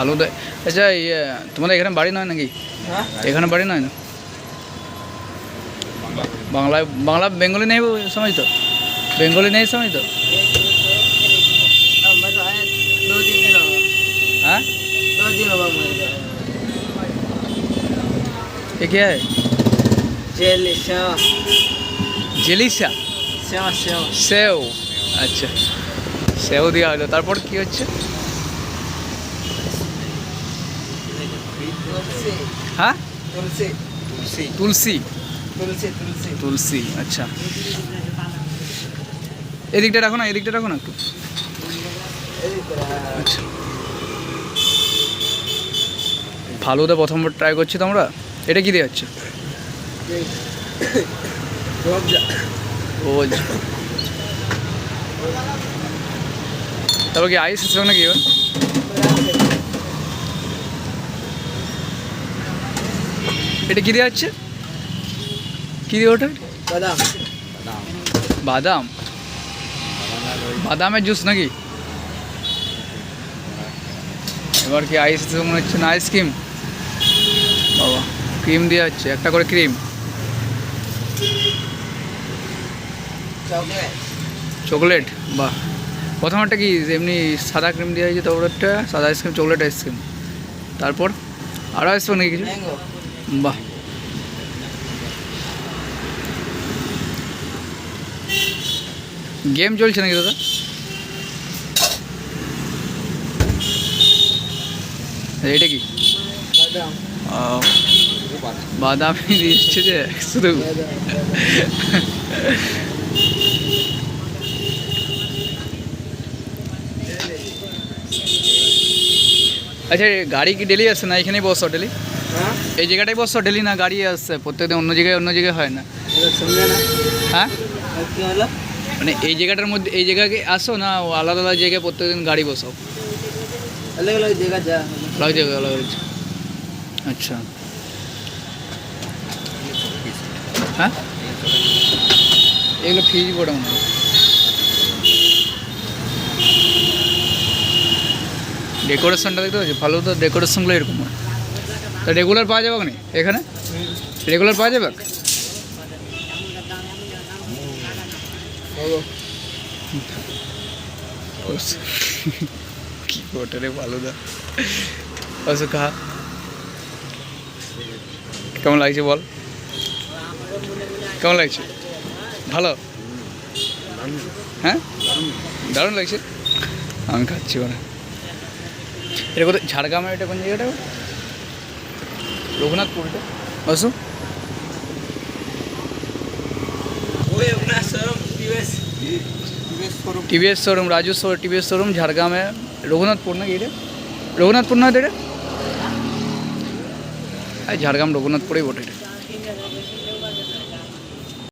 আলু আচ্ছা ইয়ে তোমাদের এখানে বাড়ি নয় নাকি? এখানে বাড়ি নয় না? বাংলায় বাংলা বেঙ্গলি নেই সময় তো? বেঙ্গলি নেই সময় তো? হ্যাঁ? ये क्या है जेलिशा जेलिशा सेव सेव सेव সেও দেওয়া হলো তারপর কি হচ্ছে? হ্যাঁ? আচ্ছা। এদিকটা রাখো না এদিকটা রাখো না একটু। আচ্ছা। ফালুদা প্রথমবার ট্রাই করছি তোমরা? এটা কি দেওয়া হচ্ছে? ও তারপর কি আইস আছে নাকি এবার? এটা কি দেওয়া হচ্ছে? কী দিয়ে ওটা? বাদাম। বাদাম। বাদামের জুস নাকি? এবার কি আইস মনে হচ্ছে না আইসক্রিম বাবা ক্রিম দেওয়া হচ্ছে একটা করে ক্রিম। চকলেট বাহ। প্রথমটা কি এমনি সাদা ক্রিম দেওয়া হয়েছে তারপরটা সাদা আইসক্রিম চকলেট আইসক্রিম তারপর আরও আইসক্রিম নাকি কিছু? বাহ। গেম চলছে নাকি দাদা? এটা কি? বাদামি। দিচ্ছে যে শুধু আচ্ছা গাড়ি কি ডেলি আসছে না? এখানেই বসো ডেলি? এই জায়গাটাই বসো ডেলি না গাড়ি আসছে প্রত্যেকদিন অন্য জায়গায় অন্য জায়গায় হয় না? হ্যাঁ? মানে এই জায়গাটার মধ্যে এই জায়গাকে আসো না আলাদা আলাদা জায়গায় প্রত্যেকদিন গাড়ি বসো? জায়গা যা আচ্ছা। হ্যাঁ? এগুলো ফিজ বড় মনে হয়। ডেকোরেশনটা দেখতে পাচ্ছি, ভালো তো ডেকোরেশনগুলো এরকম। হয় তা রেগুলার পাওয়া যাবে না এখানে? রেগুলার পাওয়া যাবে? কি ওটা রে ভালো দা অসু খা। কেমন লাগছে বল? কেমন লাগছে? ভালো? হ্যাঁ? দারুণ লাগছে। আমি খাচ্ছি ওরা। এটা কোথায়? ঝাড়গ্রামের এটা কোন জায়গাটা? রঘুনাথপুরটা? আসো। টিভিএস। শোরুম। রাজু শোর টিভিএস শোরুম ঝাড়গ্রামে রঘুনাথপুর নাকি এটা? রঘুনাথপুর না এটা? ঝাড়গ্রাম রঘুনাথপুরেই বটে এটা।